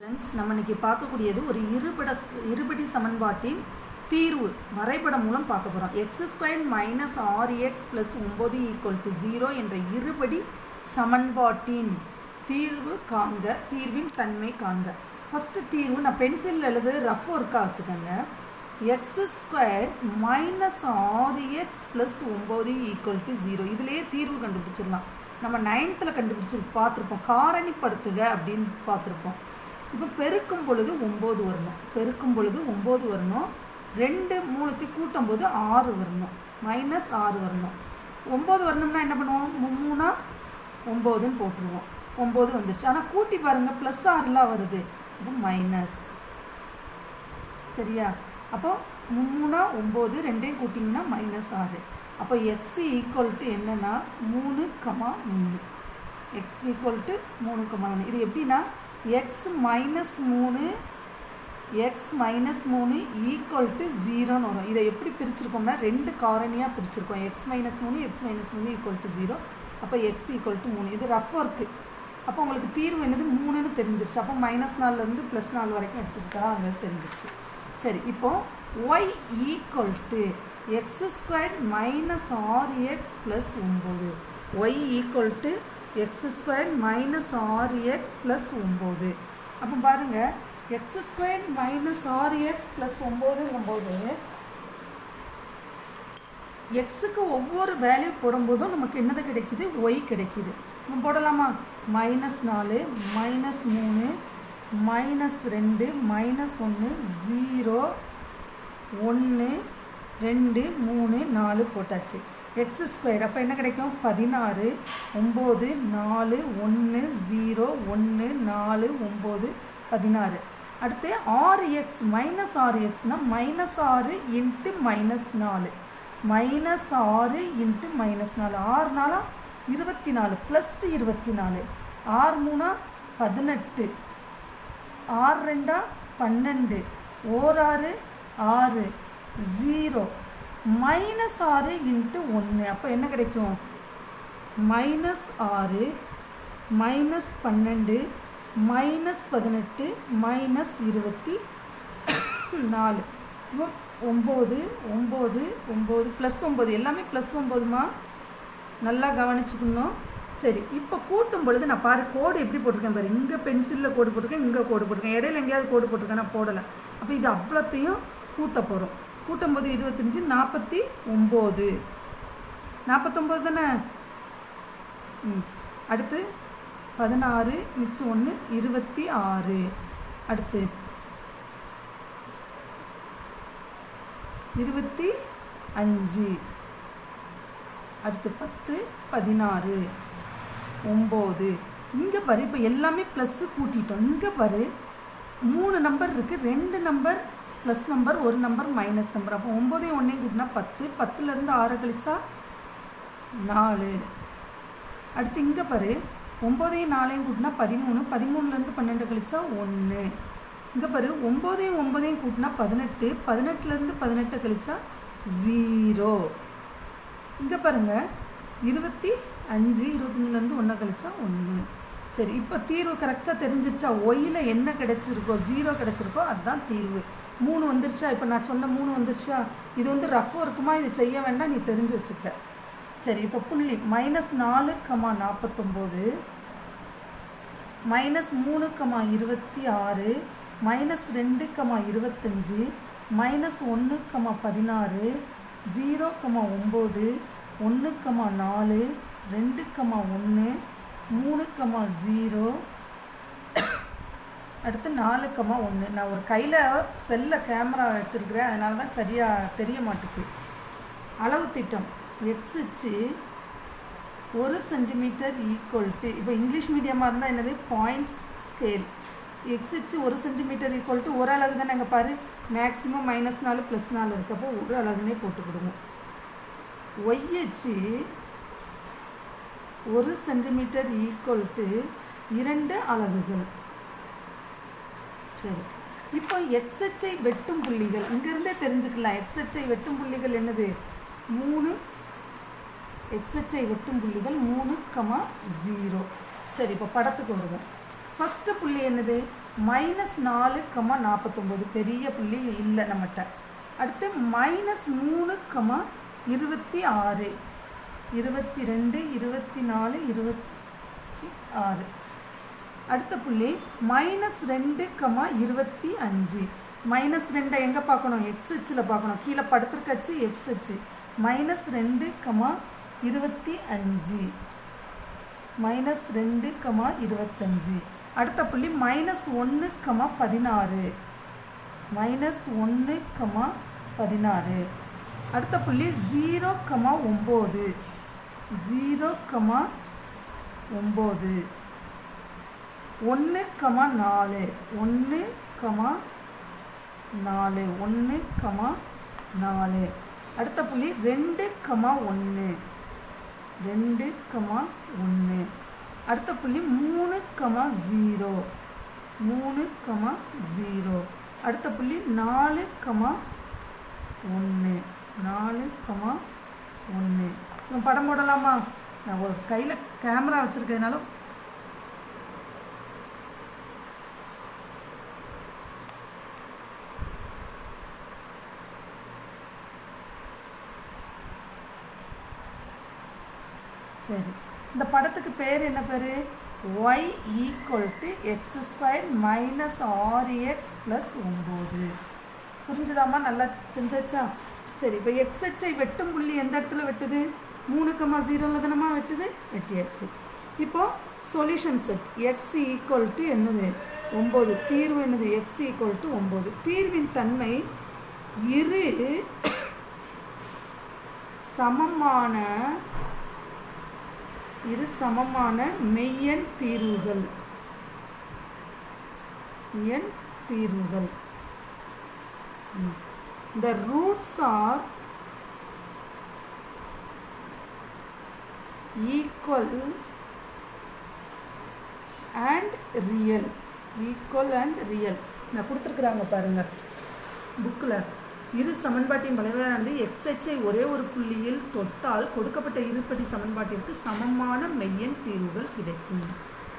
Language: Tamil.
ஃப்ரெண்ட்ஸ் நம்ம இன்னைக்கு பார்க்கக்கூடியது ஒரு இருபட இருபடி சமன்பாட்டின் தீர்வு. வரைபடம் மூலம் பார்க்க போகிறோம் எக்ஸ் ஸ்கொயர் மைனஸ் ஆர் எக்ஸ் ப்ளஸ் ஒம்பது ஈக்குவல் டு ஜீரோ என்ற இருபடி சமன்பாட்டின் தீர்வு காண்க தீர்வின் தன்மை காண்க. ஃபஸ்ட்டு தீர்வு நான் பென்சிலில் எழுது ரஃப் ஒர்க்காக வச்சுக்கோங்க. எக்ஸ் ஸ்கொயர் மைனஸ் ஆர் எக்ஸ் ப்ளஸ் ஒம்பது ஈக்குவல் டு ஜீரோ இதுலேயே தீர்வு கண்டுபிடிச்சிடலாம். நம்ம நைன்த்தில் கண்டுபிடிச்சி பார்த்துருப்போம். காரணிப்படுத்துக அப்படின்னு பார்த்துருப்போம். இப்போ பெருக்கும் பொழுது ஒம்பது வரணும். பெருக்கும் பொழுது ஒம்பது வரணும். ரெண்டு மூணுத்தையும் கூட்டும் போது ஆறு வரணும். மைனஸ் ஆறு வரணும். ஒம்பது வரணும்னா என்ன பண்ணுவோம்? மூணா? ஒம்போதுன்னு போட்டுருவோம். ஒம்பது வந்துருச்சு. ஆனால் கூட்டி பாருங்கள் ப்ளஸ் ஆறுலாம் வருது. அப்போ மைனஸ் சரியா? அப்போ மூணா ஒம்பது ரெண்டையும் கூட்டிங்கன்னா மைனஸ் ஆறு. அப்போ எக்ஸ் ஈக்குவல் டு என்னன்னா மூணு கமா மூணு. எக்ஸ் ஈக்குவல் டு மூணு கமா மூணு. இது எப்படின்னா எக்ஸ் மைனஸ் மூணு எக்ஸ் மைனஸ் மூணு ஈக்குவல் டு ஜீரோன்னு வரும். இதை எப்படி பிரிச்சிருக்கோம்னா ரெண்டு காரணியாக பிரிச்சிருக்கோம். எக்ஸ் மைனஸ் மூணு எக்ஸ் மைனஸ் மூணு ஈக்குவல் டு ஜீரோ அப்போ எக்ஸ் ஈக்குவல் டு மூணு. இது ரஃப் ஒர்க்கு அப்போ உங்களுக்கு தீர்வு என்னது? மூணுன்னு தெரிஞ்சிருச்சு. அப்போ மைனஸ் நாலுலேருந்து ப்ளஸ் நாலு வரைக்கும் எடுத்துக்கிட்டா அது தெரிஞ்சிருச்சு. சரி இப்போது y equal to x square minus ஆறு எக்ஸ் ப்ளஸ் ஒம்பது y equal to x square minus ஆறு எக்ஸ் ப்ளஸ் ஒம்பது. அப்போ பாருங்கள் எக்ஸ் ஸ்கொயர் மைனஸ் ஆறு எக்ஸ் ப்ளஸ் ஒம்போதுங்கும்போது எக்ஸுக்கு ஒவ்வொரு வேல்யூ போடும்போதும் நமக்கு என்னது கிடைக்குது? ஒய் கிடைக்குது. நம்ம போடலாமா? மைனஸ் நாலு மைனஸ் மூணு மைனஸ் ரெண்டு மைனஸ் ஒன்று ஜீரோ ஒன்று ரெண்டு மூணு நாலு போட்டாச்சு. எக்ஸ் ஸ்கொயர் அப்போ என்ன கிடைக்கும்? பதினாறு ஒம்பது நாலு ஒன்று ஜீரோ ஒன்று நாலு ஒம்பது பதினாறு. அடுத்து ஆறு எக்ஸ் மைனஸ் ஆறு எக்ஸ்னால் மைனஸ் ஆறு இன்ட்டு மைனஸ் நாலு. மைனஸ் ஆறு இன்ட்டு மைனஸ் நாலு. ஆறு நாளா இருபத்தி நாலு ப்ளஸ் இருபத்தி நாலு ஆறு மூணா பதினெட்டு. ஆறு ரெண்டா பன்னெண்டு. ஓராறு ஆறு. ஜீரோ மைனஸ் ஆறு இன்ட்டு ஒன்று அப்போ என்ன கிடைக்கும்? மைனஸ் ஆறு மைனஸ் பன்னெண்டு மைனஸ் பதினெட்டு மைனஸ் இருபத்தி நாலு. ஒம்பது ஒம்பது ஒம்பது ப்ளஸ் ஒம்பது எல்லாமே ப்ளஸ் ஒம்பதுமா நல்லா கவனிச்சுக்கணும். சரி இப்போ கூட்டும் பொழுது நான் பாரு கோடு எப்படி போட்டிருக்கேன் பாரு. இங்கே பென்சிலில் கோடு போட்டிருக்கேன் இங்கே கோடு போட்டிருக்கேன். இடையில எங்கேயாவது கோடு போட்டிருக்கேன் நான் போடலை. அப்போ இது அவ்வளோத்தையும் கூட்ட போகிறோம் கூட்டும்போது இருபத்தஞ்சி நாற்பத்தி ஒம்பது. நாற்பத்தொம்பது தானே? ம். அடுத்து பதினாறு மிச்சம் ஒன்று இருபத்தி ஆறு. அடுத்து இருபத்தி அஞ்சு. அடுத்து பத்து பதினாறு ஒம்பது. இங்கே பாரு இப்போ எல்லாமே ப்ளஸ்ஸு கூட்டிட்டோம். இங்கே பாரு மூணு நம்பர் இருக்குது ரெண்டு நம்பர் ப்ளஸ் நம்பர் ஒரு நம்பர் மைனஸ் நம்பர் அப்போ ஒம்போதையும் ஒன்றையும் கூட்டினா பத்து. பத்துலேருந்து ஆறு கழிச்சா நாலு. அடுத்து இங்கே பாரு. ஒம்போதையும் நாலையும் கூட்டினா பதிமூணு. பதிமூணுலேருந்து பன்னெண்டு கழிச்சா ஒன்று இங்கே பாரு. ஒம்போதையும் ஒம்பதையும் கூட்டினா பதினெட்டு. பதினெட்டுலேருந்து பதினெட்டு கழிச்சா ஜீரோ இங்கே பாருங்க. இருபத்தி அஞ்சு இருபத்தஞ்சிலேருந்து ஒன்று கழிச்சா ஒன்று சரி இப்போ தீர்வு கரெக்டாக தெரிஞ்சிருச்சா? ஒயில் என்ன கிடைச்சிருக்கோ ஜீரோ கிடச்சிருக்கோ அதுதான் தீர்வு. மூணு வந்துருச்சா? இப்போ நான் சொன்ன மூணு வந்துருச்சா? இது வந்து ரஃப் ஒர்க்குமா இது செய்ய வேண்டாம் நீ தெரிஞ்சு வச்சுக்க. சரி இப்போ புள்ளி மைனஸ் நாலு கமா நாற்பத்தொம்போது மைனஸ் மூணு கமா இருபத்தி ஆறு மைனஸ் ரெண்டு கமா இருபத்தஞ்சி மைனஸ் ஒன்று கமா பதினாறு ஜீரோ கமா ஒம்பது ஒன்று கமா நாலு ரெண்டு கமா ஒன்று மூணு கமா ஜீரோ அடுத்து நாலு ஒன்று நான் ஒரு கையில் செல்லில் கேமரா வச்சுருக்கிறேன். அதனால தான் சரியாக தெரிய மாட்டேங்குது. அளவு திட்டம். எக்ஸிச்சு ஒரு சென்டிமீட்டர் ஈக்குவல் டு இப்போ இங்கிலீஷ் மீடியமாக இருந்தால் என்னது? பாயிண்ட்ஸ் ஸ்கேல் எக்ஸிச்சு ஒரு சென்டிமீட்டர் ஈக்குவல் டு ஒரு அளவு தானே எங்கள் பாரு? மேக்ஸிமம் மைனஸ் நாலு ப்ளஸ் நாலு இருக்கப்போ ஒரு அழகுனே போட்டு கொடுங்க ஒரு சென்டிமீட்டர் ஈக்குவல் டு இரண்டு அலகுகள். சரி. இப்போ எக்ஸ்எச்ஐ வெட்டும் புள்ளிகள். இங்கேருந்தே தெரிஞ்சுக்கலாம். எக்ஸ்எச்ஐ வெட்டும் புள்ளிகள் என்னது? மூணு. எக்ஸ்எச்ஐ வெட்டும் புள்ளிகள் மூணு கமா ஜீரோ. சரி இப்போ படத்துக்கு வருவோம். ஃபஸ்ட்டு புள்ளி என்னது? மைனஸ் நாலு கமா நாற்பத்தொம்போது. பெரிய புள்ளி இல்லை நம்மகிட்ட. அடுத்து மைனஸ் மூணு கமா இருபத்தி ஆறு. இருபத்தி ரெண்டு இருபத்தி நாலு இருபத்தி ஆறு. அடுத்த புள்ளி மைனஸ் ரெண்டு கமா இருபத்தி அஞ்சு. மைனஸ் ரெண்டை எங்கே பார்க்கணும்? எக்ஸ் அச்சில் பார்க்கணும். கீழே படுத்திருக்க அச்சு எக்ஸ் அச்சு. மைனஸ் ரெண்டு கமா இருபத்தி அஞ்சு. மைனஸ் ரெண்டு கமா இருபத்தஞ்சு அடுத்த புள்ளி மைனஸ் ஒன்று கமா பதினாறு. மைனஸ் ஒன்று கமா பதினாறு. அடுத்த புள்ளி ஜீரோ கமா ஒம்பது. ஜீரோ கமா ஒம்பது. ஒன்று கமா நாலு ஒன்று கமா நாலு ஒன்று கமா நாலு. அடுத்த புள்ளி ரெண்டு கமா ஒன்று ரெண்டு கமா ஒன்று அடுத்த புள்ளி மூணு கமா ஜீரோ மூணு கமா ஜீரோ அடுத்த புள்ளி நாலு கமா ஒன்று நாலு கமா ஒன்று படம் போடலாமா? நான் ஒரு கையில் கேமரா வச்சுருக்கிறதுனால சரி. இந்த படத்துக்கு பேர் என்ன பேர்? Y equal to x square minus ஆறு எக்ஸ் ப்ளஸ் ஒம்பது புரிஞ்சுதாம்மா? நல்லா செஞ்சாச்சா சரி இப்போ எக்ஸ் எக்ஸை வெட்டும் புள்ளி எந்த இடத்துல வெட்டுது? மூணு கம்மா ஜீரோவில் தானம்மா வெட்டுது? வெட்டியாச்சு. இப்போது solution set x equal to என்னது? ஒம்பது தீர்வு என்னது? எக்ஸ் ஈக்குவல் டு ஒம்பது தீர்வின் தன்மை இரு சமமான இரு சமமான மெய்யெண் தீர்வுகள். எண் தீர்வுகள். the roots are equal and real. Equal and real. நான் கொடுத்துருக்குறாங்க பாருங்கள் புக்கில் இரு சமன்பாட்டின் வளைவானது எக்ஸ்எச்சை ஒரே ஒரு புள்ளியில் தொட்டால் கொடுக்கப்பட்ட இருபடி சமன்பாட்டிற்கு சமமான மெய்யெண் தீர்வுகள் கிடைக்கும்.